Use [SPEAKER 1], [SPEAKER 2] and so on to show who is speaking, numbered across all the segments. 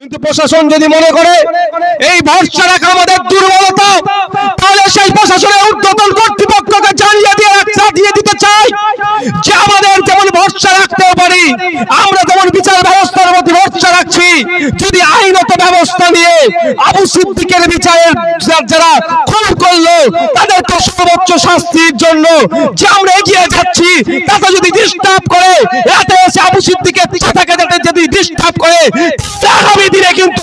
[SPEAKER 1] কিন্তু প্রশাসন যদি মনে করে, এই ভরসা রাখা আমাদের দুর্বলতা, তাহলে সেই প্রশাসনের ঊর্ধ্বতন কর্তৃপক্ষকে জানিয়ে দিয়ে একটা দিয়ে দিতে চাই যে আমাদের যেমন ভরসা রাখতে পারি, আমরা যেমন বিচার ব্যবস্থার মধ্যে ভরসা রাখছি। যদি আইনত ব্যবস্থা নিয়ে আবু সিদ্দিকের বিচারের যারা খুন করল, তাদেরকে সর্বোচ্চ শাস্তির জন্য যে আমরা এগিয়ে যাচ্ছি, তাতে যদি ডিস্টার্ব করে রাতে এসে আবু সিদ্দিকের পিছা থাকে যাতে যদি ডিস্টার্ব করে তাহলে আগামী দিনে কিন্তু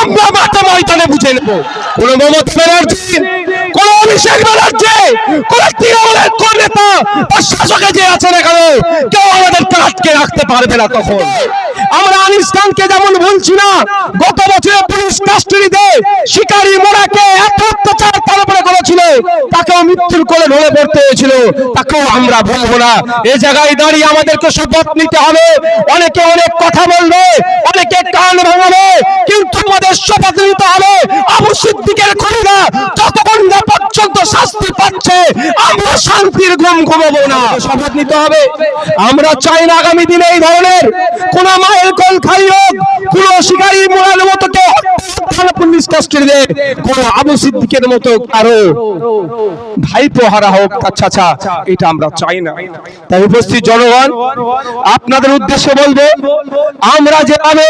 [SPEAKER 1] আমরা মাঠে ময়দানে বুঝে নেব। কোন মমতা ব্যানার্জি, কোন অভিষেক ব্যানার্জি, কোন তৃণমূলের কোন নেতা বা শাসকে যে আছে না কেন কেউ আমাদেরকে আটকে রাখতে পারবে না তখন আমরা আনিস খানকে যেমন বলছি না, গত বছরে পুলিশ কাস্টডিতে শিকারী মোড়াকে এত অত্যাচার তার উপরে করেছিল, তাকেও মৃত্যুর কোলে ঢলে পড়তে হয়েছিল, তাকেও আমরা বলব না। এ জায়গায় দাঁড়িয়ে আমাদেরকে শপথ নিতে হবে। অনেকে অনেক কথা বলবে, অনেকে কান ভাঙাবে, কিন্তু আমাদের শপথ নিতে হবে। আবু সিদ্দিকের যতক্ষণ না পর্যন্ত শাস্তি পাচ্ছে। আমরা শান্তির ঘুম ঘুমাবো না। শপথ নিতে হবে। আমরা চাই না আগামী দিনে এই ধরনের কোন মায়ের কল খাই হোক কোন শিকারী মোড়ার মতো কেউ সিদ্দিকের মতো আরও ভাইপো হারা হোক আচ্ছা আচ্ছা আমরা চাই না। তাই উপস্থিত জনগণ, আপনাদের উদ্দেশ্যে বলব, আমরা যেভাবে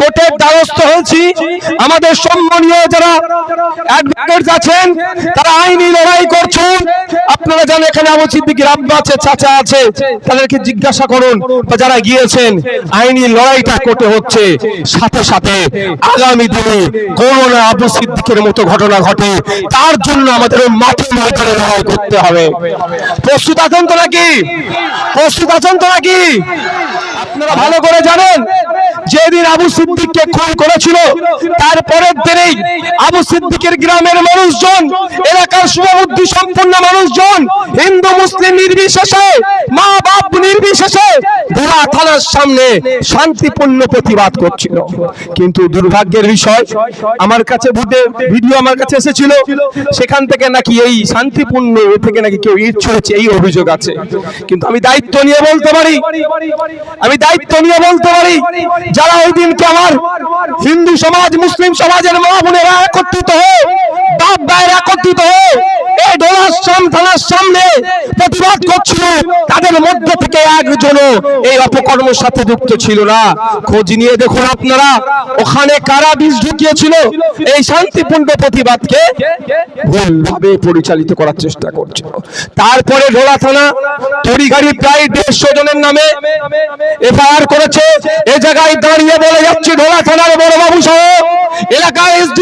[SPEAKER 1] কোর্টের দ্বারস্থ হয়েছি, আমাদের সম্মানীয় যারা অ্যাডভোকেট আছেন, তারা আইনি লড়াই করছেন। আপনারা জানেন এখানে আবু সিদ্দিকের আব্বা আছে, চাচা আছে, তাদেরকে জিজ্ঞাসা করুন বা যারা গিয়েছেন, আইনি লড়াইটা কোর্টে হচ্ছে। সাথে সাথে আগামী দিনে করোনা আবু সিদ্দিকের মতো ঘটনা ঘটে, তার জন্য আমাদের মাটি ময়দানে লড়াই করতে হবে। প্রস্তুত আছেন তো নাকি? প্রস্তুত আছেন তো নাকি? আপনারা ভালো করে জানেন? যেদিন আবু সিদ্দিককে খুন করেছিল তারপরের দিনেই আবু সিদ্দিকের গ্রামের মানুষজন, এলাকার শুভবুদ্ধি সম্পন্ন মানুষজন, হিন্দু, মুসলিম নির্বিশেষে, মা বাপ নির্বিশেষে ধরা থানার সামনে শান্তিপূর্ণ প্রতিবাদ করছিল। কিন্তু দুর্ভাগ্যের বিষয়, আমার কাছে ভিডিও- আমার কাছে এসেছিল, সেখান থেকে নাকি এই শান্তিপূর্ণ থেকে নাকি কেউ ইট ছুঁড়েছে, এই অভিযোগ আছে। কিন্তু আমি দায়িত্ব নিয়ে বলতে পারি, আমি দায়িত্ব নিয়ে বলতে পারি যারা ওই দিনকে আমার হিন্দু সমাজ, মুসলিম সমাজের মা বোনেরা একত্রিত হোক বাপ ভাইয়ের একত্রিত হয়ে এই ডোলার সাম থানার সামনে প্রতিবাদ করছিল। তাদের মধ্যে থেকে একজনও এই অপকর্মের সাথে যুক্ত ছিল না। খোঁজ নিয়ে দেখুন আপনারা, ওখানে কারা বিষ ঢুকিয়েছিল? এই শান্তিপূর্ণ প্রতিবাদকে ভুলভাবে পরিচালিত করার চেষ্টা করছিল। তারপরে ঢোলা থানা তড়িগাড়ি প্রায় দেড়শো জনের নামে এফআইআর করেছে। এ জায়গায় দাঁড়িয়ে বলে যাচ্ছে, ঢোলা থানার বড়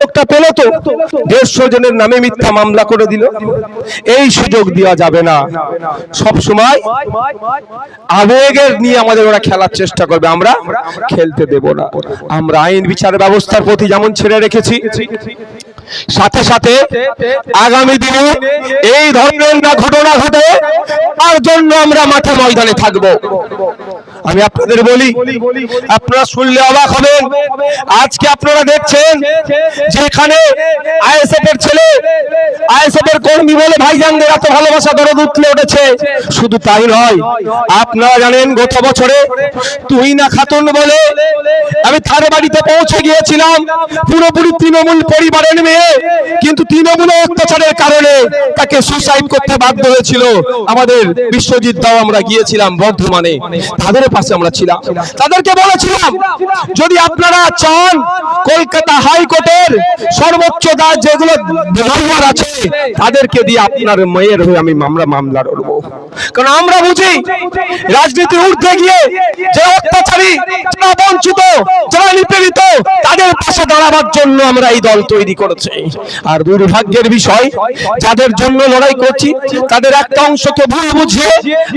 [SPEAKER 1] সুযোগটা পেল তো? দেড়শো জনের নামে মিথ্যা মামলা করে দিল। এই সুযোগ দেওয়া যাবে না। সব সময় আবেগের নিয়ে আমাদের ওরা খেলার চেষ্টা করবে। আমরা খেলতে দেব না। আমরা আইন বিচার ব্যবস্থার প্রতি যেমন ছেড়ে রেখেছি, সাথে সাথে আগামী দিনে এই ধরনের না ঘটনা ঘটে আমরা মাঠে ময়দানে থাকব। আমি আপনাদের বলি, আপনারা শুনলে অবাক হবেন। আজকে আপনারা দেখছেন যে এখানে আইএসএফ এর ছেলে, আইএসএফ এর কর্মী বলে ভাইজানদের এত ভালোবাসা, দরদ উঠলে উঠেছে। শুধু তাই নয়, আপনারা জানেন গত বছরে তুই না খাতুন বলে আমি তার বাড়িতে পৌঁছে গিয়েছিলাম, পুরোপুরি তৃণমূল পরিবারের মেয়ে, কিন্তু তৃণমূল অত্যাচারের কারণে তাকে সুসাইড করতে বাধ্য হয়েছিল আমাদের বিশ্বজিৎ দাও আমরা গিয়েছিলাম বর্ধমানে, তাদের পাশে আমরা ছিলাম। তাদেরকে বলেছিলাম, যদি আপনারা চান কলকাতা হাইকোর্টের সর্বোচ্চ দাস যেগুলো আছে, তাদেরকে দিয়ে আপনার মেয়ের হয়ে আমি মামলা মামলা লড়বো। কারণ আমরা বুঝি রাজনীতি ঊর্ধ্বে গিয়ে যে অত্যাচারী, যারা বঞ্চিত, যারা নিপীড়িত, তাদের পাশে দাঁড়াবার জন্য আমরা এই দল তৈরি করেছি। আর দুর্ভাগ্যের বিষয়, যাদের জন্য লড়াই করছি, তাদের একটা অংশকে ভুল বুঝিয়ে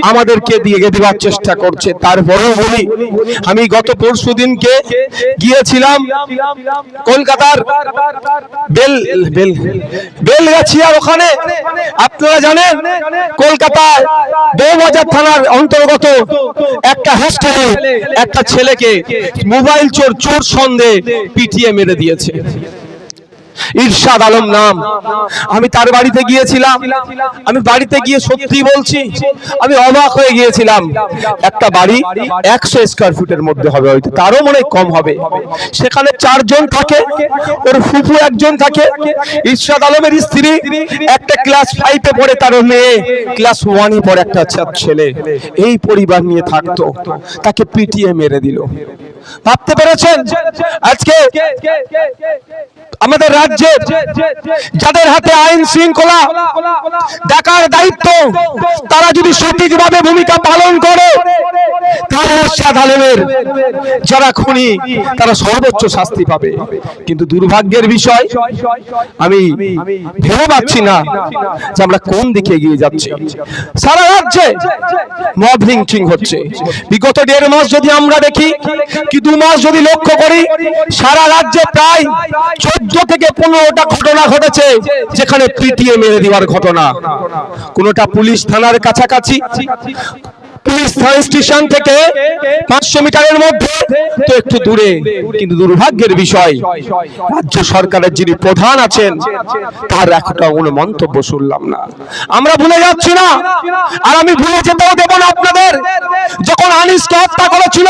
[SPEAKER 1] আমাদেরকে দিয়ে দেওয়ার চেষ্টা করছে। তারপরেও বলি, আমি গত পরশু দিনকে গিয়েছিলাম কলকাতার বেল বেল, বেলগাছিয়ার ওখানে। আপনারা জানেন, কলকাতায় বউবাজার থানার অন্তর্গত একটা হোস্টেলে একটা ছেলেকে মোবাইল চোর চোর সন্দেহে পিটিয়ে মেরে দিয়েছে। ইরশাদ আলম নাম। আমি তার বাড়িতে গিয়েছিলাম। আমি বাড়িতে গিয়ে সত্যি বলছি, আমি অবাক হয়ে গিয়েছিলাম। একটা বাড়ি একশো স্কোয়ার ফুটের মধ্যে হবে, হয়তো তারও মনে কম হবে। সেখানে চারজন থাকে, ওর ফুফু একজন থাকে। ইরশাদ আলমের স্ত্রী, একটা ক্লাস ফাইভে পড়ে তার মেয়ে ক্লাস ওয়ানে পড়ে একটা ছেলে। এই পরিবার নিয়ে থাকতো, তাকে পিটিয়ে মেরে দিল। ভাবতে পেরেছেন? আজকে আমাদের রাজ্যে যাদের হাতে আইন শৃঙ্খলা দেখার দায়িত্ব, তারা যদি সঠিকভাবে ভূমিকা পালন করে এরশাদ যারা খুনি, তারা সর্বোচ্চ শাস্তি পাবে। কিন্তু দুর্ভাগ্যের বিষয়, আমি ভেবে পাচ্ছি না যে আমরা কোন দিকে এগিয়ে যাচ্ছি। সারা রাজ্যে মব লিঞ্চিং হচ্ছে। বিগত দেড় মাস যদি আমরা দেখি, কি দু মাস যদি লক্ষ্য করি, সারা রাজ্যে প্রায় চোদ্দ থেকে পনেরোটা ঘটনা ঘটেছে যেখানে পিটিয়ে মেরে দেওয়ার ঘটনা। কোনোটা পুলিশ থানার কাছাকাছি? পুলিশ থানা স্টেশন থেকে পাঁচশো মিটারের মধ্যে তো একটু দূরে, কিন্তু দুর্ভাগ্যের বিষয়, রাজ্য সরকারের যিনি প্রধান আছেন, তার একটা কোনো মন্তব্য শুনলাম না। আমরা ভুলে যাচ্ছি না, আর আমি ভুলে যেতেও দেবো না আপনাদের। যখন আনিসকে হত্যা করেছিল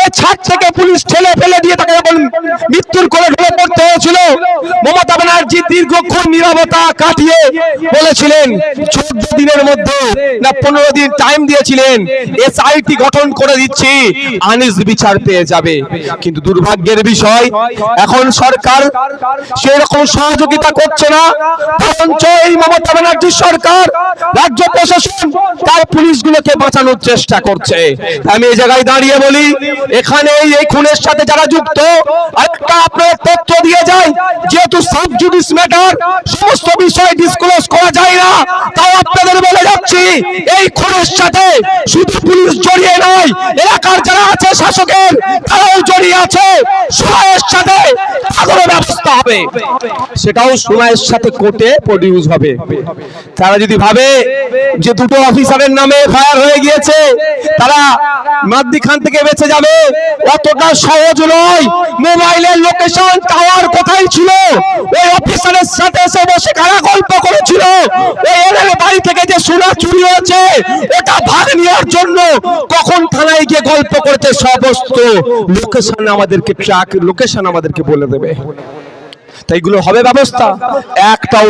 [SPEAKER 1] এই ছাদ থেকে পুলিশ ঠেলে ফেলে দিয়ে তাকে যখন মৃত্যুর কোলে ঢুকে পড়তে হয়েছিল, মমতা ব্যানার্জি দীর্ঘক্ষণ নিরবতা কাটিয়ে বলেছিলেন, চোদ্দ দিনের মধ্যে না পনেরো দিন টাইম দিয়েছিলেন। এসআইটি গঠন করে দিচ্ছি, আনিস বিচার পেয়ে যাবে। কিন্তু দুর্ভাগ্যের বিষয়, এখন সরকার সেরকম সহযোগিতা করছে না। বরঞ্চ এই মমতা ব্যানার্জি সরকার, রাজ্য প্রশাসন, তার পুলিশগুলোকে বাঁচানোর চেষ্টা করছে। আমি এই জায়গায় দাঁড়িয়ে বলি এখানে এই- খুনের সাথে যারা যুক্ত, আরেকটা আপনার তথ্য দিয়ে যায় যেহেতু সাব ম্যাটার, সমস্ত বিষয় ডিসক্লোজ করা যায় না তাও আপনাদের বলে যাচ্ছি এই খুনের সাথে শুধু পুলিশ জড়িয়ে নয়, এলাকার যারা আছে শাসকের, তারাও জড়িয়ে আছে। সুরায়ের সাথে তাদেরও ব্যবস্থা হবে। সেটাও সুরায়ের সাথে কোর্টে প্রডিউস হবে। তারা যদি ভাবে যে দুটো অফিসারের নামে ফায়ার হয়ে গিয়েছে, তারা মাদ্দিখান থেকে বেঁচে যাবে, অতটা সহজ নয়। মোবাইলের লোকেশন টাওয়ার কোথায় ছিল? ওই অফিসারের সাথে এসে বসে কারা গল্প করেছিল? ওটা ভাগ নেওয়ার জন্য কখন থানায় গিয়ে গল্প করতে সমস্ত লোকেশন আমাদেরকে ট্র্যাক লোকেশন আমাদেরকে বলে দেবে। তাইগুলো হবে ব্যবস্থা। একটাও